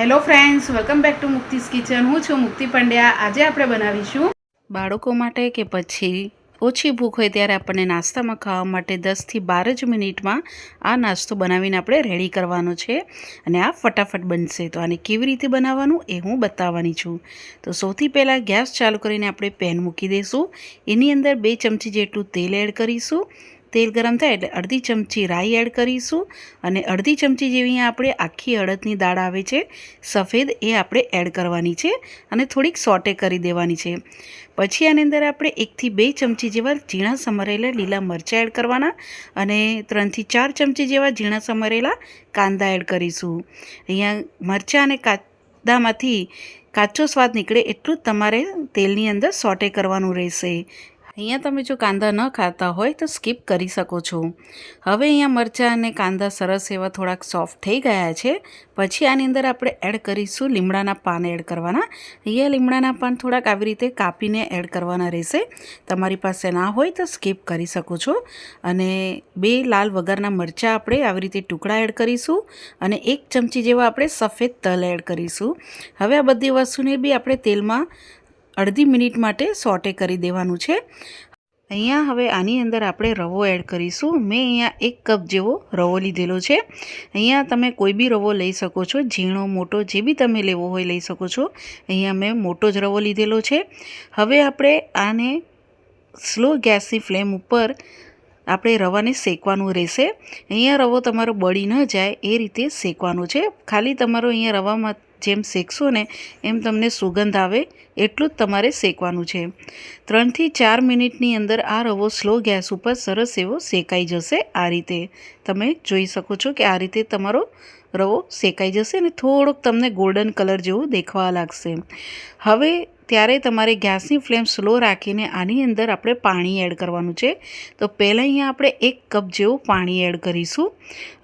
Hello friends welcome back to Mukti's kitchen હું છું મુક્તિ પંડ્યા આજે આપણે બનાવીશું બાળકો માટે કે પછી ઓછી ભૂખ હોય ત્યારે આપણને નાસ્તામાં ખાવા માટે દસથી બાર જ મિનિટમાં આ નાસ્તો બનાવીને આપણે રેડી કરવાનો છે અને આ ફટાફટ બનશે. તો આને કેવી રીતે બનાવવાનું એ હું બતાવવાની છું. તો સૌથી પહેલાં ગેસ ચાલુ કરીને આપણે પેન મૂકી દઈશું. એની અંદર બે ચમચી જેટલું તેલ એડ કરીશું. તેલ ગરમ થાય એટલે અડધી ચમચી રાઈ એડ કરીશું અને અડધી ચમચી જેવી આપણે આખી અડદની દાળ આવે છે, સફેદ એ આપણે એડ કરવાની છે અને થોડીક સોટે કરી દેવાની છે. પછી આની અંદર આપણે એકથી બે ચમચી જેવા ઝીણા સમરેલા લીલા મરચાં એડ કરવાના અને ત્રણથી ચાર ચમચી જેવા ઝીણા સમરેલા કાંદા એડ કરીશું. અહીંયા મરચાં અને કાંદામાંથી કાચો સ્વાદ નીકળે એટલું જ તમારે તેલની અંદર સોટે કરવાનું રહેશે. અહીંયા તમે જો કાંદા ન ખાતા હોય તો સ્કીપ કરી શકો છો. હવે અહીંયા મરચાં અને કાંદા સરસ એવા થોડાક સોફ્ટ થઈ ગયા છે. પછી આની અંદર આપણે એડ કરીશું લીમડાના પાન એડ કરવાના. અહીંયા લીમડાના પાન થોડાક આવી રીતે કાપીને એડ કરવાના રહેશે. તમારી પાસે ના હોય તો સ્કીપ કરી શકો છો. અને બે લાલ વગરના મરચાં આપણે આવી રીતે ટુકડા એડ કરીશું અને એક ચમચી જેવા આપણે સફેદ તલ એડ કરીશું. હવે આ બધી વસ્તુને બી આપણે તેલમાં અડધી મિનિટ માટે સોટે કરી દેવાનું છે. અહીંયા હવે આની અંદર આપણે રવો એડ કરીશું. મેં અહીંયા એક કપ જેવો રવો લીધેલો છે. અહીંયા તમે કોઈ બી રવો લઈ શકો છો. ઝીણો, મોટો, જે બી તમે લેવો હોય લઈ શકો છો. અહીંયા મેં મોટો જ રવો લીધેલો છે. હવે આપણે આને સ્લો ગેસની ફ્લેમ ઉપર આપણે રવાને શેકવાનું રહેશે. અહીંયા રવો તમારો બળી ન જાય, એ રીતે શેકવાનો છે. ખાલી તમારો અહીંયા રવામાં જેમ શેકશો ને એમ તમને સુગંધ આવે એટલું જ તમારે શેકવાનું છે. ત્રણથી ચાર મિનિટની અંદર આ રવો સ્લો ગેસ ઉપર સરસ એવો શેકાઈ જશે આ રીતે. તમે જોઈ શકો છો કે આ રીતે તમારો રવો શેકાઈ જશે ને થોડોક તમને ગોલ્ડન કલર જેવું દેખવા લાગશે. હવે ત્યારે તમારે ગેસની ફ્લેમ સ્લો રાખીને આની અંદર આપણે પાણી એડ કરવાનું છે. તો પહેલાં અહીંયા આપણે એક કપ જેવું પાણી એડ કરીશું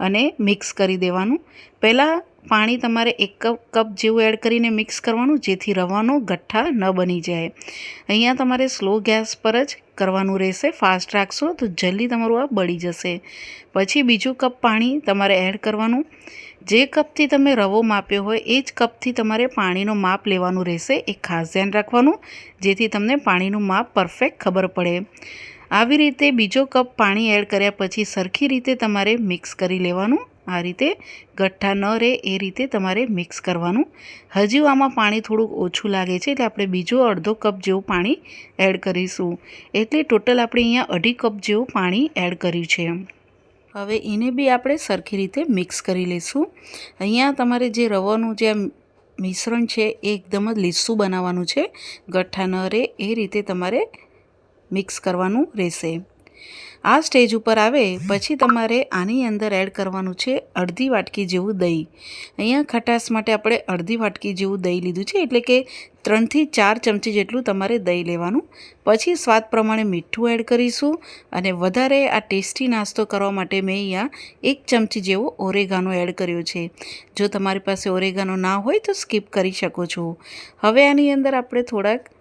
અને મિક્સ કરી દેવાનું. પહેલાં પાણી તમારે એક કપ કપ જેવું એડ કરીને મિક્સ કરવાનું, જેથી રવાનો ગઠ્ઠા ન બની જાય. અહીંયા તમારે સ્લો ગેસ પર જ કરવાનું રહેશે. ફાસ્ટ રાખશો તો જલ્દી તમારું આ બળી જશે. પછી બીજું કપ પાણી તમારે એડ કરવાનું. જે કપથી તમે રવો માપ્યો હોય, એ જ કપથી તમારે પાણીનો માપ લેવાનું રહેશે. એ ખાસ ધ્યાન રાખવાનું, જેથી તમને પાણીનું માપ પરફેક્ટ ખબર પડે. આવી રીતે બીજો કપ પાણી એડ કર્યા પછી સરખી રીતે તમારે મિક્સ કરી લેવાનું. આ રીતે ગઠ્ઠા ન રહે એ રીતે તમારે મિક્સ કરવાનું. હજુ આમાં પાણી થોડુંક ઓછું લાગે છે એટલે આપણે બીજો અડધો કપ જેવું પાણી એડ કરીશું. એટલે ટોટલ આપણે અહીંયા અઢી કપ જેવું પાણી એડ કર્યું છે. હવે એને બી આપણે સરખી રીતે મિક્સ કરી લઈશું. અહીંયા તમારે જે રવાનું જે મિશ્રણ છે એ એકદમ જ લીસું બનાવવાનું છે. ગઠ્ઠા ન રહે એ રીતે તમારે મિક્સ કરવાનું રહેશે. આ સ્ટેજ ઉપર આવે, પછી તમારે આની અંદર એડ કરવાનું છે અડધી વાટકી જેવું દહીં. અહીંયા ખટાશ માટે આપણે અડધી વાટકી જેવું દહીં લીધું છે, એટલે કે ત્રણથી ચાર ચમચી જેટલું તમારે દહીં લેવાનું. પછી સ્વાદ પ્રમાણે મીઠું એડ કરીશું અને વધારે આ ટેસ્ટી નાસ્તો કરવા માટે મેં અહીંયા એક ચમચી જેવો ઓરેગાનો એડ કર્યો છે. જો તમારી પાસે ઓરેગાનો ના હોય તો સ્કીપ કરી શકો છો. હવે આની અંદર આપણે થોડાક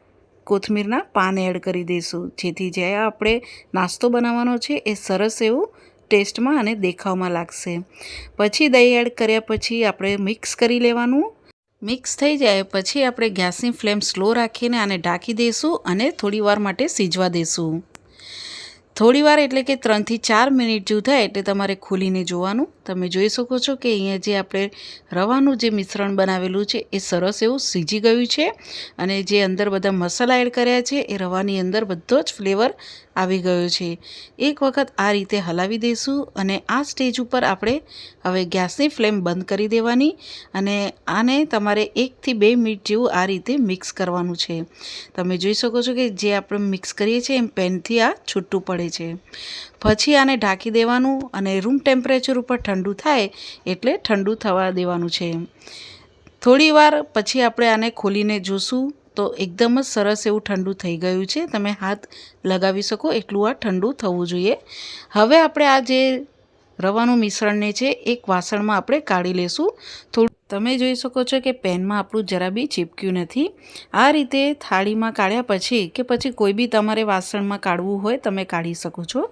કોથમીરના પાન એડ કરી દઈશું. જેથી જે આપણે નાસ્તો બનાવવાનો છે એ સરસ એવું ટેસ્ટમાં અને દેખાવમાં લાગશે. પછી દહીં એડ કર્યા પછી આપણે મિક્સ કરી લેવાનું. મિક્સ થઈ જાય પછી આપણે ગેસની ફ્લેમ સ્લો રાખીને આને ઢાંકી દઈશું અને થોડીવાર માટે સીજવા દઈશું. થોડીવાર એટલે કે ત્રણથી ચાર મિનિટ જેવું થાય એટલે તમારે ખોલીને જોવાનું. તમે જોઈ શકો છો કે અહીંયા જે આપણે રવાનું જે મિશ્રણ બનાવેલું છે, એ સરસ એવું સીજી ગયું છે અને જે અંદર બધા મસાલા એડ કર્યા છે, એ રવાની અંદર બધો જ ફ્લેવર આવી ગયો છે. એક વખત આ રીતે હલાવી દઈશું અને આ સ્ટેજ ઉપર આપણે હવે ગેસની ફ્લેમ બંધ કરી દેવાની અને આને તમારે એકથી બે મિનિટ જેવું આ રીતે મિક્સ કરવાનું છે. તમે જોઈ શકો છો કે જે આપણે મિક્સ કરીએ છીએ, એમ પેનથી આ છૂટું પડે છે. પછી આને ઢાંકી દેવાનું અને રૂમ ટેમ્પરેચર ઉપર ઠંડુ થાય એટલે ઠંડુ થવા દેવાનું છે. થોડી વાર પછી આપણે આને ખોલીને જોશું તો એકદમ જ સરસ એવું ઠંડુ થઈ ગયું છે. તમે હાથ લગાવી શકો એટલું આ ઠંડુ થવું જોઈએ. હવે આપણે આ જે રવાનું મિશ્રણને છે, એક વાસણમાં આપણે કાઢી લેશું. થોડું તમે જોઈ શકો છો કે પેનમાં આપણું જરા બી ચીપક્યું નથી. આ રીતે થાળીમાં કાઢ્યા પછી કે પછી કોઈ બી તમારે વાસણમાં કાઢવું હોય તમે કાઢી શકો છો.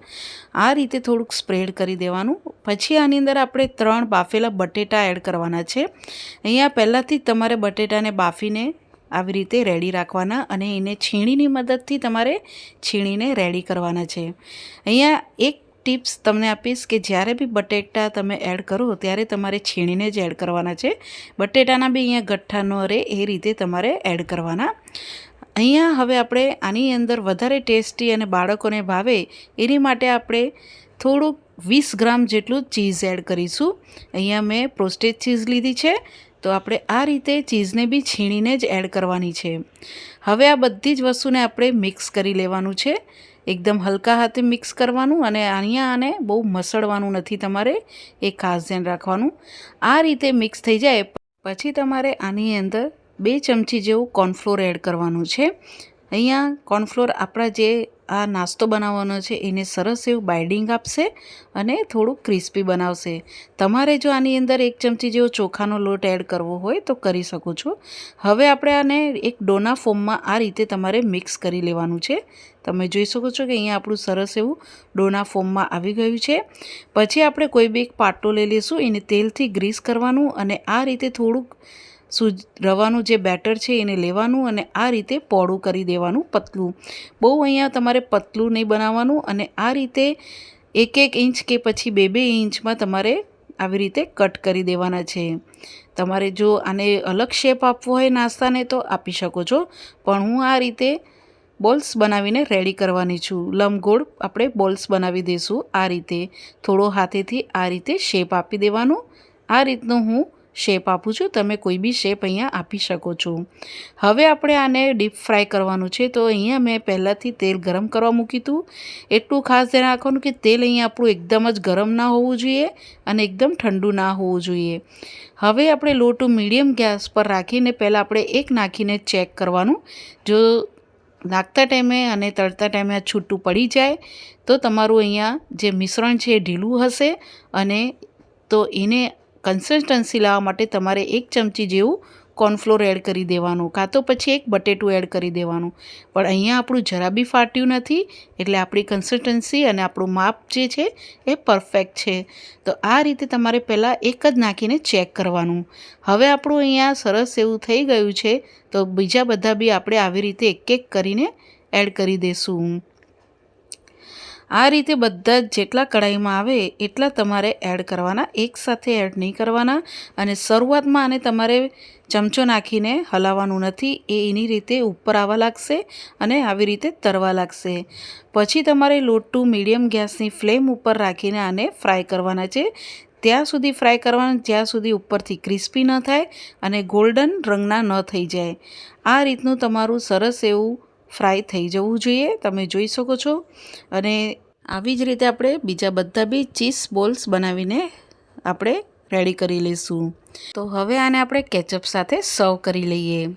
આ રીતે થોડુંક સ્પ્રેડ કરી દેવાનું. પછી આની અંદર આપણે ત્રણ બાફેલા બટેટા એડ કરવાના છે. અહીંયા પહેલાંથી જ તમારે બટેટાને બાફીને આવી રીતે રેડી રાખવાના અને એને છીણીની મદદથી તમારે છીણીને રેડી કરવાના છે. અહીંયા એક ટિપ્સ તમને આપીશ કે જ્યારે બી બટેટા તમે એડ કરો ત્યારે તમારે છીણીને જ એડ કરવાના છે. બટેટાના બી અહીંયા ગઠ્ઠા ન રહે એ રીતે તમારે એડ કરવાના. અહીંયા હવે આપણે આની અંદર વધારે ટેસ્ટી અને બાળકોને ભાવે એની માટે આપણે થોડુંક વીસ ગ્રામ જેટલું ચીઝ એડ કરીશું. અહીંયા મેં પ્રોસ્ટેજ ચીઝ લીધી છે. તો આપણે આ રીતે ચીઝને બી છીણીને જ એડ કરવાની છે. હવે આ બધી જ વસ્તુને આપણે મિક્સ કરી લેવાનું છે. એકદમ હલકા હાથે મિક્સ કરવાનું અને અહીંયા આને બહુ મસળવાનું નથી તમારે એ ખાસ ધ્યાન રાખવાનું. આ રીતે મિક્સ થઈ જાય, પછી તમારે આની અંદર બે ચમચી જેવું કોર્નફ્લોર એડ કરવાનું છે. અહીંયા કોર્નફ્લોર આપણા જે આ નાસ્તો બનાવવાનો છે, એને સરસ એવું બાઇડિંગ આપશે અને થોડુંક ક્રિસ્પી બનાવશે. તમારે જો આની અંદર એક ચમચી જેવો ચોખાનો લોટ એડ કરવો હોય તો કરી શકો છો. હવે આપણે આને એક ડોના ફોર્મમાં આ રીતે તમારે મિક્સ કરી લેવાનું છે. તમે જોઈ શકો છો કે અહીંયા આપણું સરસ એવું ડોના ફોર્મમાં આવી ગયું છે. પછી આપણે કોઈ બી એક પાટો લઈ લઈશું, એને તેલથી ગ્રીસ કરવાનું અને આ રીતે થોડુંક સૂજ રવાનું જે બેટર છે એને લેવાનું અને આ રીતે પોળું કરી દેવાનું પતલું. બહુ અહીંયા તમારે પતલું નહીં બનાવવાનું અને આ રીતે એક એક ઇંચ કે પછી બે બે ઇંચમાં તમારે આવી રીતે કટ કરી દેવાના છે. તમારે જો આને અલગ શેપ આપવો હોય નાસ્તાને તો આપી શકો છો, પણ હું આ રીતે બોલ્સ બનાવીને રેડી કરવાની છું. લંબગોળ આપણે બોલ્સ બનાવી દઈશું આ રીતે. થોડો હાથેથી આ રીતે શેપ આપી દેવાનું. આ રીતનું હું શેપ આપું છું. તમે કોઈ બી શેપ અહીંયા આપી શકો છો. હવે આપણે આને ડીપ ફ્રાય કરવાનું છે. તો અહીંયા મેં પહેલાંથી તેલ ગરમ કરવા મૂક્યું હતું. એટલું ખાસ ધ્યાન રાખવાનું કે તેલ અહીંયા આપણું એકદમ જ ગરમ ના હોવું જોઈએ અને એકદમ ઠંડુ ના હોવું જોઈએ. હવે આપણે લો ટુ મીડિયમ ગેસ પર રાખીને પહેલાં આપણે એક નાખીને ચેક કરવાનું. જો નાખતા ટાઈમે અને તળતા ટાઈમે આ છૂટું પડી જાય, તો તમારું અહીંયા જે મિશ્રણ છે એ ઢીલું હશે અને તો એને કન્સિસ્ટન્સી લાવવા માટે તમારે એક ચમચી જેવું કોર્નફ્લોર એડ કરી દેવાનું, કાં તો પછી એક બટેટું એડ કરી દેવાનું. પણ અહીંયા આપણું જરા બી ફાટ્યું નથી, એટલે આપણી કન્સિસ્ટન્સી અને આપણું માપ જે છે એ પરફેક્ટ છે. તો આ રીતે તમારે પહેલાં એક જ નાખીને ચેક કરવાનું. હવે આપણું અહીંયા સરસ એવું થઈ ગયું છે, તો બીજા બધા બી આપણે આવી રીતે એક એક કરીને એડ કરી દઈશું આ રીતે બધા જ જેટલા કઢાઈમાં આવે, એટલા તમારે એડ કરવાના એકસાથે એડ નહીં કરવાના અને શરૂઆતમાં આને તમારે ચમચો નાખીને હલાવવાનું નથી, એ એની રીતે ઉપર આવવા લાગશે અને આવી રીતે તરવા લાગશે. પછી તમારે લો ટુ મીડિયમ ગેસની ફ્લેમ ઉપર રાખીને આને ફ્રાય કરવાના છે. ત્યાં સુધી ફ્રાય કરવાના, જ્યાં સુધી ઉપરથી ક્રિસ્પી ન થાય અને ગોલ્ડન રંગના ન થઈ જાય. આ રીતનું તમારું સરસ એવું ફ્રાય થઈ જવું જોઈએ, તમે જોઈ શકો છો. અને આવી જ રીતે આપણે બીજા બધા બી ચીઝ બોલ્સ બનાવીને આપણે રેડી કરી લઈશું. તો હવે આને આપણે કેચઅપ સાથે સર્વ કરી લઈએ.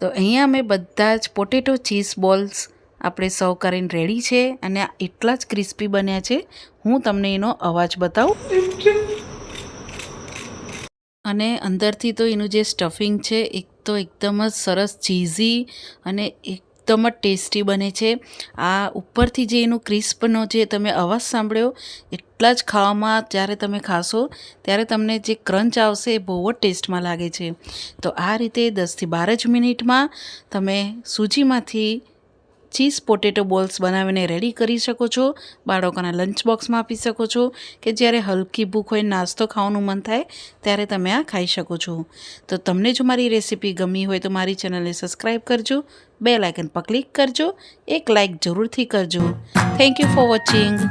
તો અહીંયા મેં બધા જ પોટેટો ચીઝ બોલ્સ આપણે સર્વ કરીને રેડી છે અને એટલા જ ક્રિસ્પી બન્યા છે. હું તમને એનો અવાજ બતાવું. અને અંદરથી તો એનું જે સ્ટફિંગ છે, એક તો એકદમ જ સરસ ચીઝી અને એકદમ જ ટેસ્ટી બને છે. આ ઉપરથી જે એનું ક્રિસ્પનો જે તમે અવાજ સાંભળ્યો, એટલા જ ખાવામાં જ્યારે તમે ખાશો, ત્યારે તમને જે ક્રંચ આવશે એ બહુ જ ટેસ્ટમાં લાગે છે. તો આ રીતે દસથી બાર જ મિનિટમાં તમે સૂજીમાંથી ચીઝ પોટેટો બોલ્સ બનાવીને રેડી કરી શકો છો. બાળકોના લંચ બોક્સમાં આપી શકો છો કે જ્યારે હલકી ભૂખ હોય, નાસ્તો ખાવાનું મન થાય ત્યારે તમે આ ખાઈ શકો છો. તો તમને જો મારી રેસીપી ગમી હોય તો મારી ચેનલને સબસ્ક્રાઈબ કરજો બે લાઇકન પર ક્લિક કરજો, એક લાઇક જરૂરથી કરજો. Thank you for watching.